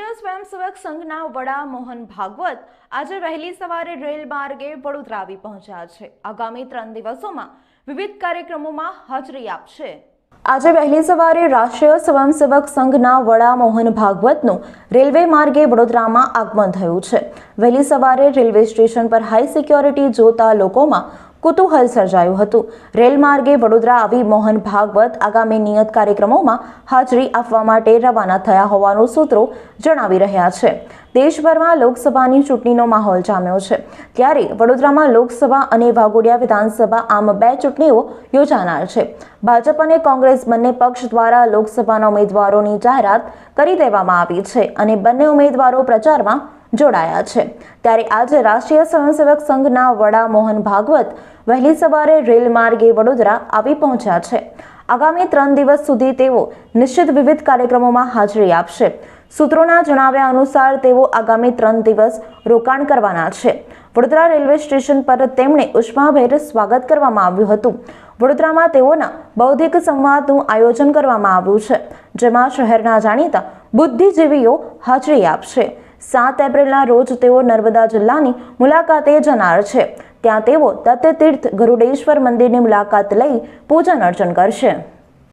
રાષ્ટ્રીય સ્વયંસેવક સંઘના વડા મોહન ભાગવત આજે વહેલી સવારે રેલ માર્ગે વડોદરા આવી પહોંચ્યા છે. આગામી ત્રણ દિવસોમાં વિવિધ કાર્યક્રમોમાં હાજરી આપશે. આજે વહેલી સવારે રાષ્ટ્રીય સ્વયંસેવક સંઘના વડા મોહન ભાગવતનું રેલવે માર્ગે વડોદરામાં આગમન થયું છે. વહેલી સવારે રેલવે સ્ટેશન પર હાઈ સિક્યોરિટી જોતા લોકોમાં કુતૂહલ સર્જાયું હતું. રેલ માર્ગે વડોદરા આવી મોહન ભાગવત આગામી નિયત કાર્યક્રમોમાં હાજરી આપવા માટે રવાના થયા હોવાનું સૂત્રો જણાવી રહ્યા છે. દેશભરમાં લોકસભાની ચૂંટણીનો માહોલ જામ્યો છે. ત્યારે વડોદરામાં લોકસભા અને વાઘોડિયા વિધાનસભા આમ બે ચૂંટણીઓ યોજાનાર છે. ભાજપ અને કોંગ્રેસ બંને પક્ષ દ્વારા લોકસભાના ઉમેદવારોની જાહેરાત કરી દેવામાં આવી છે અને બંને ઉમેદવારો પ્રચારમાં જોડાયા છે. ત્યારે આજે રાષ્ટ્રીય સ્વયંસેવક સંઘના વડા મોહન ભાગવત વહેલી સવારે રેલ માર્ગે વડોદરા આવી પહોંચ્યા છે. આગામી ત્રણ દિવસ સુધી તેઓ નિશ્ચિત વિવિધ કાર્યક્રમોમાં હાજરી આપશે. સૂત્રોના જણાવ્યા અનુસાર તેઓ આગામી ત્રણ દિવસ રોકાણ કરવાના છે. વડોદરા રેલવે સ્ટેશન પર તેમણે ઉષ્માભેર સ્વાગત કરવામાં આવ્યું હતું. વડોદરામાં તેઓના બૌદ્ધિક સંવાદનું આયોજન કરવામાં આવ્યું છે, જેમાં શહેરના જાણીતા બુદ્ધિજીવીઓ હાજરી આપશે. સાત એપ્રિલના રોજ તેઓ નર્મદા જિલ્લાની મુલાકાતે જનાર છે. ત્યાં તેઓ દત્તતીર્થ ગરુડેશ્વર મંદિરની મુલાકાત લઈ પૂજન અર્ચન કરશે.